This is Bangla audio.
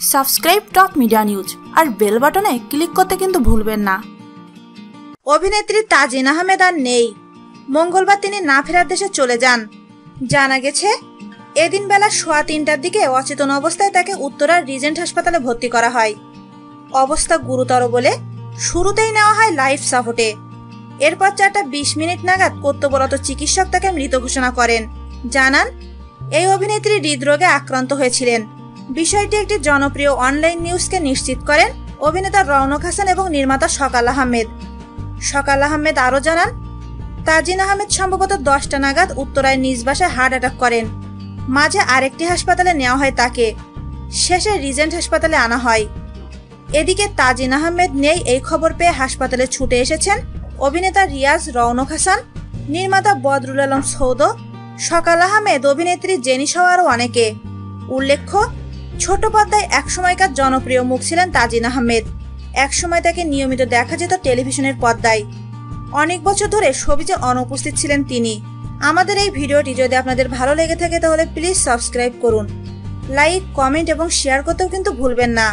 সাবস্ক্রাইব টপ মিডিয়া নিউজ আর বেল বাটনে ক্লিক করতে কিন্তু ভুলবেন না। অভিনেত্রী তাজিন আহমেদ আর নেই। মঙ্গলবার তিনি না ফেরার দেশে চলে যান। জানা গেছে, এদিন বেলা সোয়া তিনটার দিকে অচেতন অবস্থায় তাকে উত্তরার রিজেন্ট হাসপাতালে ভর্তি করা হয়। অবস্থা গুরুতর বলে শুরুতেই নেওয়া হয় লাইফ সাপোর্টে। এরপর চারটা বিশ মিনিট নাগাদ কর্তব্যরত চিকিৎসক তাকে মৃত ঘোষণা করেন। জানান, এই অভিনেত্রী হৃদরোগে আক্রান্ত হয়েছিলেন। বিষয়টি একটি জনপ্রিয় অনলাইন নিউজকে নিশ্চিত করেন অভিনেতা রৌনক হাসান এবং নির্মাতা সকাল আহমেদ। সকাল আহমেদ আরও জানান, তাজিন আহমেদ সম্ভবত দশটা নাগাদ উত্তরায় নিজ বাসায় হার্ট অ্যাটাক করেন। মাঝে আরেকটি হাসপাতালে নেওয়া হয় তাকে। শেষে রিজেন্ট হাসপাতালে আনা হয়। এদিকে তাজিন আহমেদ নেই এই খবর পেয়ে হাসপাতালে ছুটে এসেছেন অভিনেতা রিয়াজ রৌনক হাসান, নির্মাতা বদরুল আলম সৌদ, সকাল আহমেদ, অভিনেত্রী জেনি সহ আরও অনেকে। উল্লেখ্য ছোট পর্দায় একসময়কার জনপ্রিয় মুখ ছিলেন তাজিন আহমেদ। একসময় তাকে নিয়মিত দেখা যেত টেলিভিশনের পর্দায়। অনেক বছর ধরে ছবিতে অনুপস্থিত ছিলেন তিনি। আমাদের এই ভিডিওটি যদি আপনাদের ভালো লেগে থাকে তাহলে প্লিজ সাবস্ক্রাইব করুন। লাইক, কমেন্ট এবং শেয়ার করতেও কিন্তু ভুলবেন না।